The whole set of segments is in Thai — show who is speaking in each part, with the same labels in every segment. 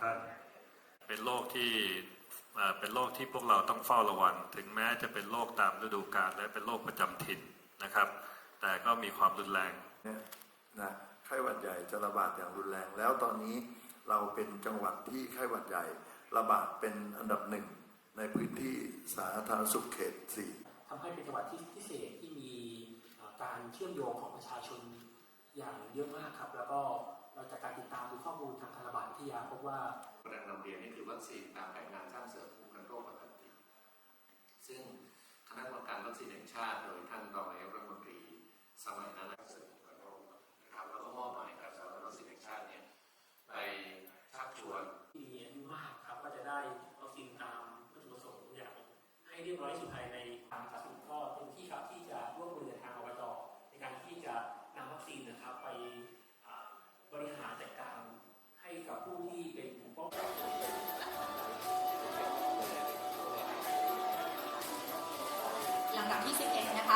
Speaker 1: ท่าน เป็นโรคที่เอ่อเป็นโรคที่พวกเราต้องเฝ้าระวัง ถึงแม้จะเป็นโรคตามฤดูกาลและเป็นโรคประจำถิ่นนะครับ แต่ก็มีความรุนแรง
Speaker 2: เนี่ยนะไข้หวัดใหญ่จะระบาดอย่างรุนแรง แล้วตอนนี้เราเป็นจังหวัดที่ไข้หวัดใหญ่ระบาดเป็นอันดับหนึ่งในพื้นที่สาธารณสุขเขตสี่
Speaker 3: ทำให้เป็นจังหวัดที่พิเศษที่มีเอ่อการเชื่อมโยงของประชาชนอย่างเยอะมากครับ แล้วก็ เราจากการติดตามดูข้อมูลทางการระบาดวิทยาพบว่า
Speaker 4: กำลังนำเรียนนี่คือวัคซีนตามแผนงานสร้างเสริมภูมิคุ้มกันโรคปกติ ซึ่งคณะกรรมการวัคซีนแห่งชาติโดยท่านรองนายกรัฐมนตรีสมัยนั้นนะครับเสริมภูมิคุ้มกันโรคนะครับแล้วก็มอบหมายกับสถาบันวัคซีนแห่งชาติเนี่ยไปชักชวน
Speaker 3: ที่มีอายุมากครับก็จะได้วัคซีนตามวัตถุประสงค์อย่างให้เรียบร้อยสุดภายในทางสาธารณสุขก็เป็นที่ครับที่จะร่วมมือกับทางอบจในการที่จะนำวัคซีนนะครับไปอ่า บริหารจัดการให้กับผู้ที่เป็นผู้ป้องกัน
Speaker 5: ลำดับที่11นะคะ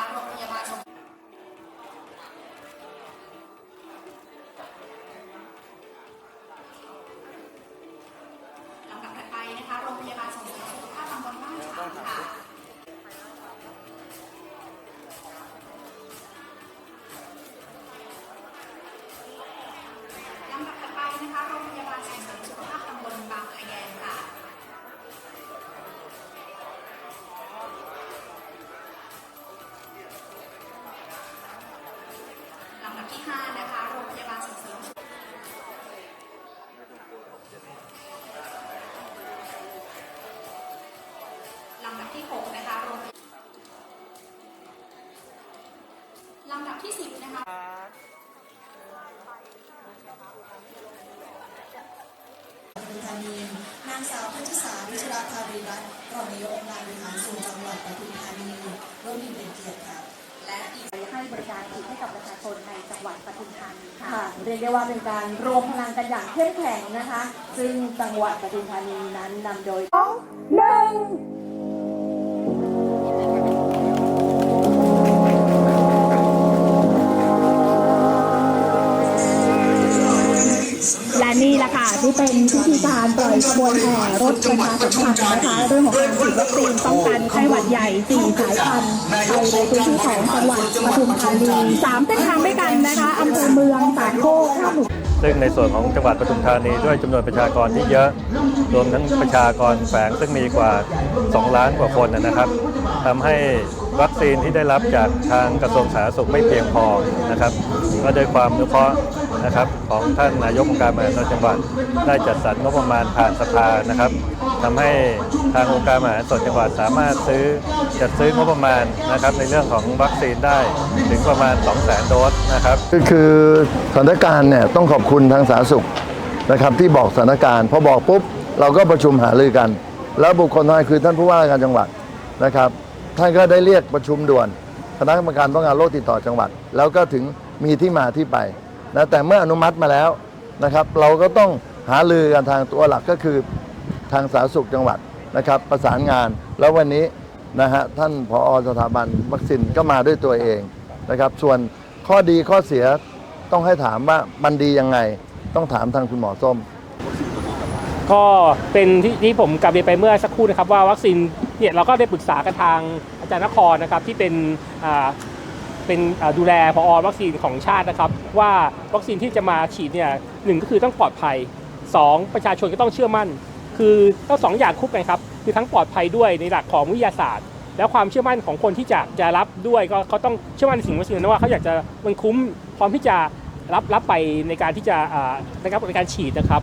Speaker 5: ที่ 10 นะคะ
Speaker 6: ปทุมธานีนางสาวพัชสาวิชราภารีรัตน์รองนายกองค์การบริหารส่วนจังหวัดปทุมธานีร่วมยินเป็นเกียรติครับ
Speaker 5: และอีก
Speaker 7: ให้บริการฉีดให้กับประชาชนในจังหวัดปทุมธานีค่ะ
Speaker 8: ค่ะ เรียกได้ว่าเป็นการรวมพลังกันอย่างเข้มแข็งนะคะ ซึ่งจังหวัดปทุมธานีนั้นนำโดยหนึ่ง
Speaker 7: เป็นพิธีการปล่อยขบวนแห่รถประชาสัมพันธ์นะคะเรื่องของการฉีดวัคซีนป้องกันไข้หวัดใหญ่4สายพันธุ์ไปในพื้นที่ของจังหวัดปทุมธานีสามเส้นทางด้วยกันนะคะอำเภอเมืองสามโคกท่าหมู่
Speaker 1: ซึ่งในส่วนของจังหวัดปทุมธานีด้วยจำนวนประชากรที่เยอะ รวมทั้งประชากรแฝงซึ่งมีกว่า 2 ล้านกว่าคนนะครับ ทำให้วัคซีนที่ได้รับจากทางกระทรวงสาธารณสุขไม่เพียงพอนะครับก็โดยความนุเคราะห์นะครับของท่านนายกองค์การบริหาส่วนจังหวัดได้จัดสรรงบประมาณผ่านสภานะครับทำให้ทางองค์การบริหารส่วนจังหวัดสามารถซื้อจัดซื้องบประมาณนะครับในเรื่องของวัคซีนได้ถึงประมาณ 2 0 0 0 0โดสนะครับ
Speaker 2: คือคือสถานการณ์เนี่ยต้องขอบคุณทางสาธารณสุขนะครับที่บอกสถานการณ์พอบอกปุ๊บเราก็ประชุมหารือกัน แล้วบุคคลท้ายคือท่านผู้ว่าการจังหวัด นะครับ ท่านก็ได้เรียกประชุมด่วนคณะกรรมการป้องกันโรคติดต่อจังหวัด แล้วก็ถึงมีที่มาที่ไปนะแต่เมื่ออนุมัติมาแล้วนะครับ เราก็ต้องหารือกันทางตัวหลักก็คือทางสาธารณสุขจังหวัดนะครับ ประสานงานแล้ววันนี้นะฮะท่านผอสถาบันวัคซีนก็มาด้วยตัวเองนะครับ ส่วนข้อดีข้อเสียต้องให้ถามว่ามันดียังไง ต้องถามทางคุณหมอส้ม
Speaker 3: ก็เป็นที่ที่ผมกลับเรียนไปเมื่อสักครู่นะครับว่าวัคซีนเนี่ยเราก็ได้ปรึกษากันทางอาจารย์นครนะครับที่เป็นเป็นดูแลพอวัคซีนของชาตินะครับ ว่าวัคซีนที่จะมาฉีดเนี่ยหนึ่งก็คือต้องปลอดภัยสองประชาชนก็ต้องเชื่อมั่น คือต้องสองอย่างคู่กันครับคือทั้งปลอดภัยด้วยในหลักของวิทยาศาสตร์ แล้วความเชื่อมั่นของคนที่จะจะรับด้วยก็เขาต้องเชื่อมั่นในสิ่งวัคซีนนะว่าเขาอยากจะมันคุ้มพร้อมที่จะรับรับไปในการที่จะอ่านะครับในการฉีดนะครับ